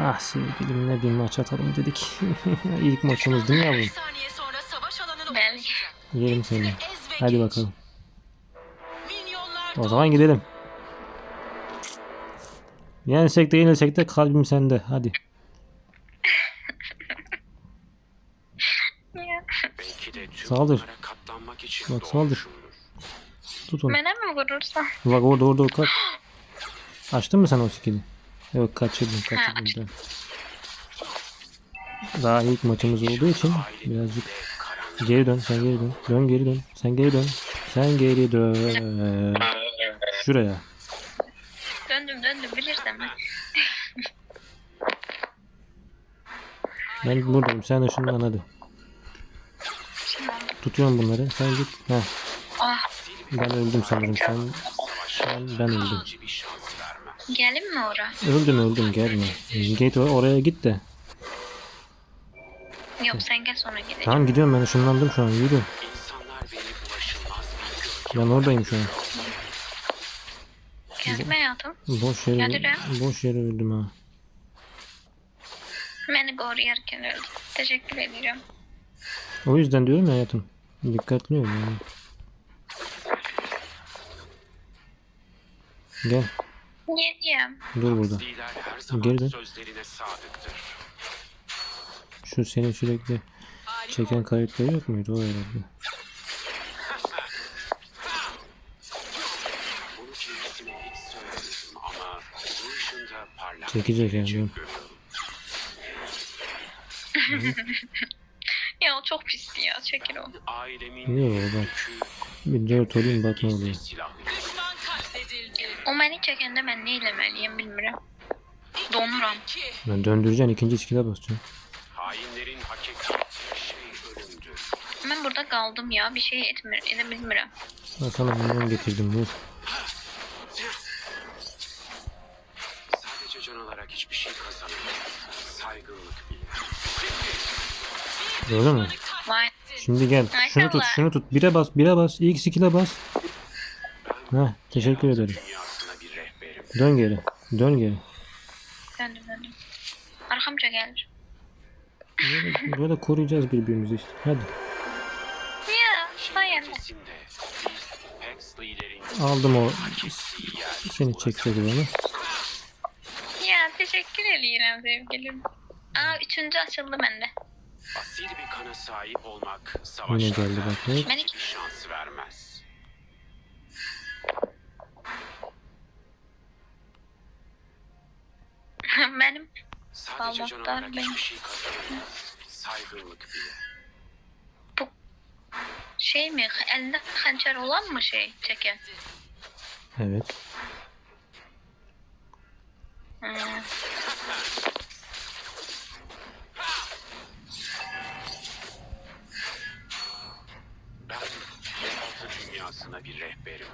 Ah sevgilimle bir maç atalım dedik. İlk maçımız değil mi yavrum? saniye sonra savaş alanına Ben-. Yerim seni. Hadi bakalım. Minyonlar O zaman gidelim. Yensek de yenilsek de kalbim sende. Hadi. Saldır. bunlara katlanmak için Bak, saldır. Tut onu. Bana mı vurursan? Bak orada orada kaç. Açtın mı sen o skill'i? Yok kaçırdın Ha, kaçırdın. açtım. Daha ilk maçımız olduğu için birazcık geri dön sen geri dön. Dön geri dön. Sen geri dön. Sen geri dön. Şuraya. Döndüm döndüm bilirsen ben. Ben buradayım. Sen de şundan hadi. Tutuyorum bunları. Sen git. Heh. Ah Ben öldüm sanırım. Sen ben, ben öldüm. İkinci bir şans vermez. Gelin mi ora? Öldüm öldüm gelme. Git or- oraya git de. Yok sen gel sonra gidelim. Tamam gidiyorum ben ışınlandım şu an yürü. Ben oradayım şu an. Geldim hayatım. Boş yere, Geldi boş yere öldüm ha. Beni koruyarken öldüm. Teşekkür ederim. O yüzden diyorum ya hayatım. Dikkatli ol yani. Gel Geleyim. dur burada. Geri dön. sözlerine sadıktır. Şu seni sürekli çeken kayıtları yok muydu o herhalde? Çekecek yani. Ya o çok pisti ya. Çekil o. Ailemin Yok bak. Bir dört olayım bak ne oluyor. O beni çekende ben ne ilemeliyim bilmiyorum. Donuram. Ben döndüreceksin ikinci skill'e basacaksın. Hainlerin hak ettiği şey ölümdür. Ben burada kaldım ya. Bir şey etmir, edebilmiyorum. Ben sana bundan getirdim vur. Sadece can alarak hiçbir şey. Saygınlık bile. Gördün mü? Vay. Şimdi gel. Şunu tut şunu tut. Bire bas bire bas. İlk skill'e bas. Heh teşekkür ederim. Dön geri. Dön geri. Döndüm döndüm. Arkamca gelir. Böyle, böyle koruyacağız birbirimizi işte. Hadi. Ya liderin Aldım o seni çekecek olanı. Ya teşekkür ederim sevgilim. Aa üçüncü açıldı bende. Asil bir kana sahip olmak? Ben hiçbir şans vermez. benim Sadece can Allah'tan alarak ben- hiçbir şey kazanamaz. Saygınlık bile. şey mi elinde hançer olan mı şey çeken? Evet. Hmm. Ben yeraltı dünyasına bir rehberim.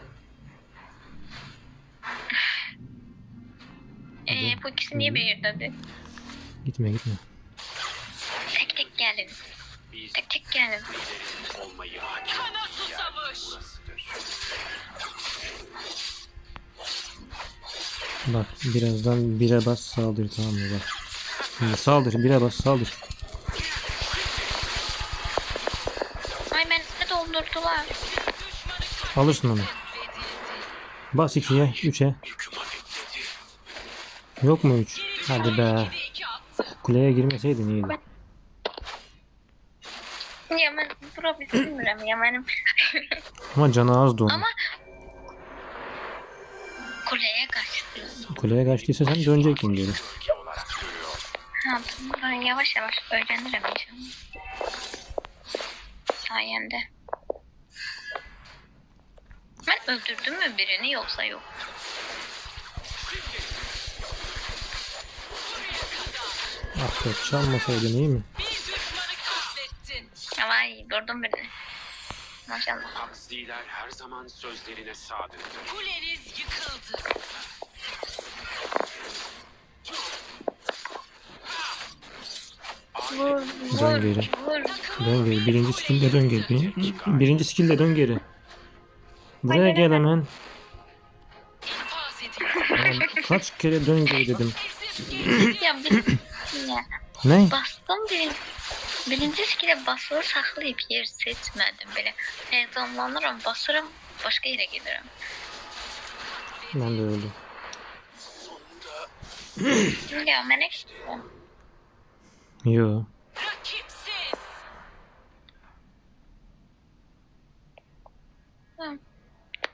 Ee, bu ikisi niye bir? Gitme gitme. Tek tek gelin. Tek tek gelin. Kana susamış. Bak birazdan bire bas saldır tamam mı bak. Şimdi saldır bire bas saldır. Ay ben ne doldurdular. Alırsın onu. Bas 2'ye 3'e Yok mu üç? Hadi be. Kuleye girmeseydin iyiydi. Ya ben bura bilmiyorum ya benim. Ama canı azdı onun. Ama kuleye kaçtı. Kuleye kaçtıysa sen dönecektin geri. Ha, ben yavaş yavaş öğrenirim inşallah. Sayende. Ben öldürdüm mü birini yoksa yok. Ah be çalmasaydın iyi mi? Vay vurdum birini. Maşallah. Hax lider her zaman sözlerine sadıktır. Kuleniz yıkıldı. Vur Dön vur geri. vur. Dön geri. Birinci skill'de dön geri. Bir- Birinci skill'de dön geri. Buraya gel hemen. İnfaz edildi. Lan kaç kere dön geri dedim. Ya bir ya, Ne? bastım bir, birinci skill'e basılı saklayıp yer seçmedim bile. Heyecanlanırım, basırım, başka yere giderim. Ben de öldüm. Ya menek Yo.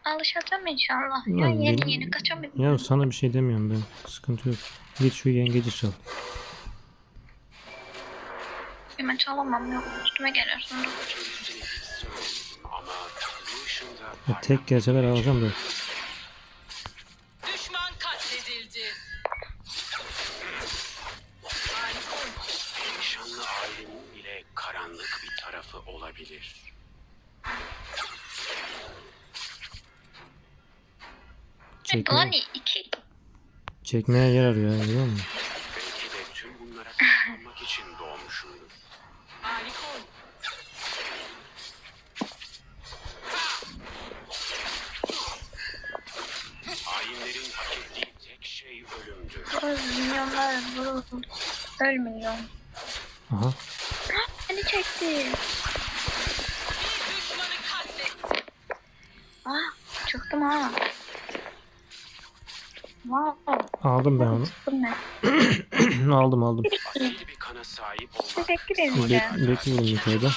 Alışacağım inşallah. Ya Lan yeni benim- yeni kaçamadım. Ya sana bir şey demiyorum ben. Sıkıntı yok. Git şu yengeci çal. Hemen çalamam yok. Üstüme ışında Ya tek gelseler alacağım da. Düşman katledildi. Nişanlı ailemin bile karanlık bir tarafı olabilir. Çekme, çekmeye yer arıyor ya biliyor musun? 9 milyonlar vuruldum. Öl. Aha. Beni çekti. Aa, çıktım ha. Wow. Aldım ben onu. Çıktım ben. aldım aldım. Teşekkür ederim. Be bekliyorum bir kere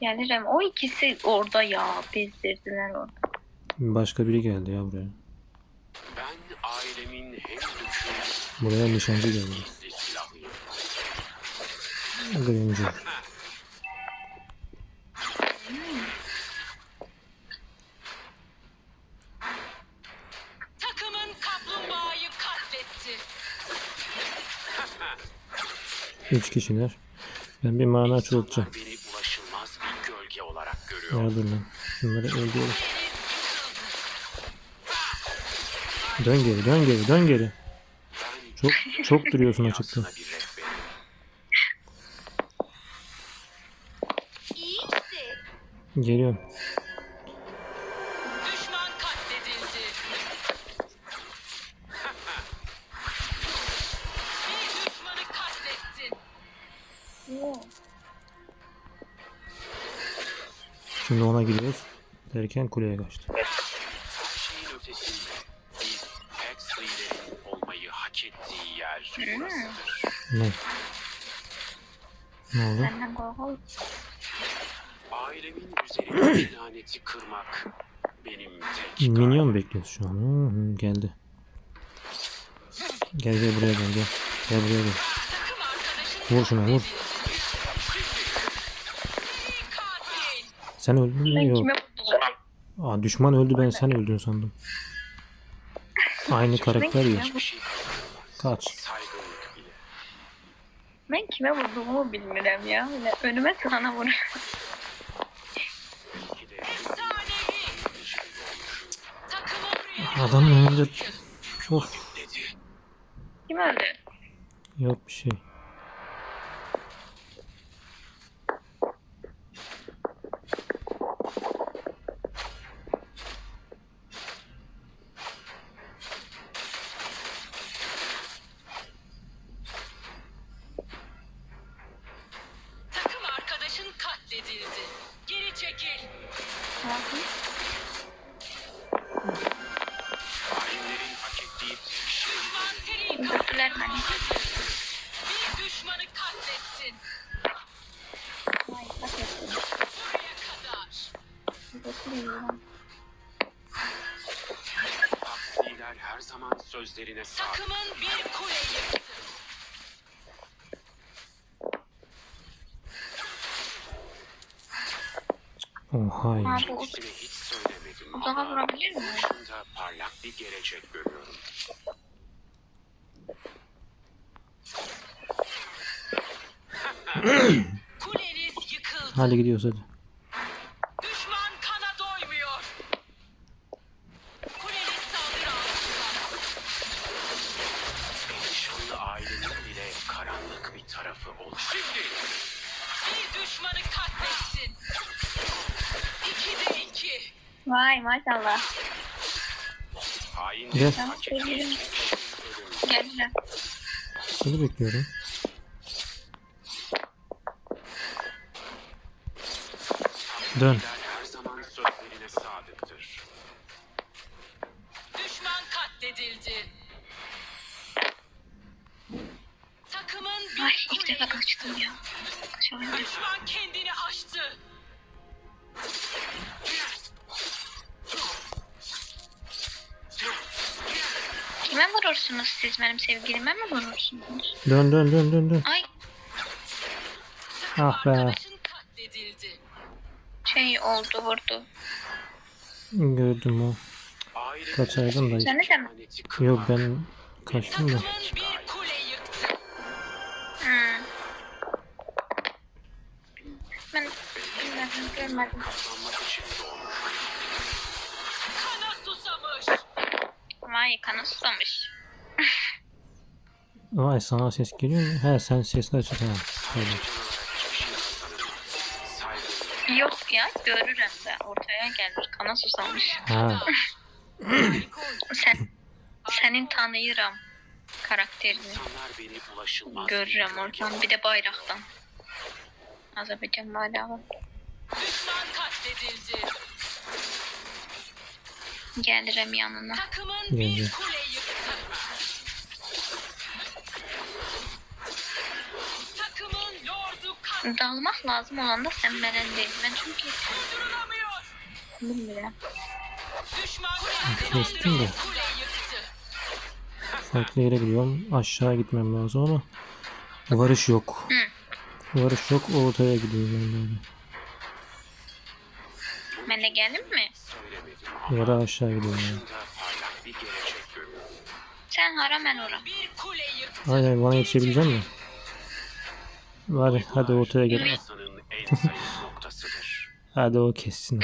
Yani Rem o ikisi orada ya. Bezdirdiler orada. Başka biri geldi ya buraya ailemin hem Buraya nişancı geldi. Grimci. Takımın kaplumbağayı katletti. Üç kişiler. Ben bir mana çoğaltacağım. İnsanlar beni ulaşılmaz bir gölge olarak görüyor. Yardım lan. Şunları öldürelim. Kuleniz yıkıldı. Dön geri dön geri dön geri. Çok çok duruyorsun açıkta. Geliyorum. Düşman katledildi. Bir düşmanı katlettin. Şimdi ona gidiyoruz. Derken kuleye kaçtı. Ne? Ne oldu? Benden. Ailemin üzerindeki laneti kırmak benim tek Minyon bekliyoruz şu an. Hı geldi. Gel gel buraya gel gel. Gel buraya gel. Vur şuna vur. Sen öldün mü? Yok. Aa, düşman öldü ben sen öldün sandım. Aynı karakter ya. Kaç. Kime vurduğumu bilmiyorum ya. Öyle önüme sana vur. Adamın önünde... Dedi. Kim öldü? Yok bir şey. Huxley'ler her zaman sözlerine sadık. Takımın bir kule yıktı. Oh hayır. Ha bu Kendisine hiç söylemedim uzağa ama vurabilir mi? başında parlak bir gelecek görüyorum. Kuleniz yıkıldı. Hadi gidiyoruz hadi. Vay maşallah. Hain Gel. Tamam gelirim. Gelirəm. Seni bekliyorum. Dön. her zaman sözlerine sadıktır. Düşman katledildi. Takımın bir Ay ilk kuleyi defa kaçtım ya. Kaçamadım. Düşman kendini aştı. Kime vurursunuz siz benim sevgilime mi vurursunuz? Dön dön dön dön dön. Ay Ah be. Şey oldu vurdu. Gördüm o. Aile Kaçardım da. Sen de mi? Yok ben kaçtım da. Hmm. Ben bilmedim görmedim. Vay kanı susamış. Vay sana ses geliyor mu? He sen sesini. Saygılı. Yok ya görürüm de ortaya gelir kana susamış. Ha. Sen senin tanıyıram karakterini. Görürüm oradan bir de bayraktan. Azerbaycan bayrağı. Düşman katledildi. Gelirim yanına. Takımın Geldi. bir kule yıktı. Takımın lordu katledildi. Dalmak lazım olanda sen benden değil. Ben çünkü bilmiyorum. Düşman Kestim kendini de. Farklı yere gidiyorum. Aşağı gitmem lazım ama varış yok. Hı. Varış yok. Ortaya gidiyorum ben böyle. Geldim mi? Ya da aşağı gidiyorum görüyorum. Sen hara ben ora. Hayır hayır bana yetişebilecek misin? Hadi hadi ortaya gel. Hadi o kessin.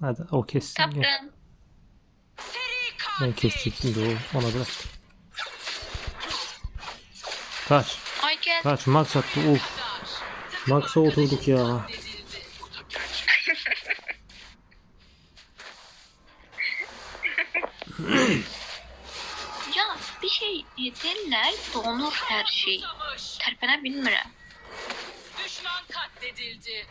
hadi. O kessin. Seri Ben kesecektim de o ona bırak. Kaç. Kaç max attı. Uf. Max'a oturduk ya. Ya bir şey derler donur her şey. Susamış. Terpene bilmirəm. Düşman katledildi.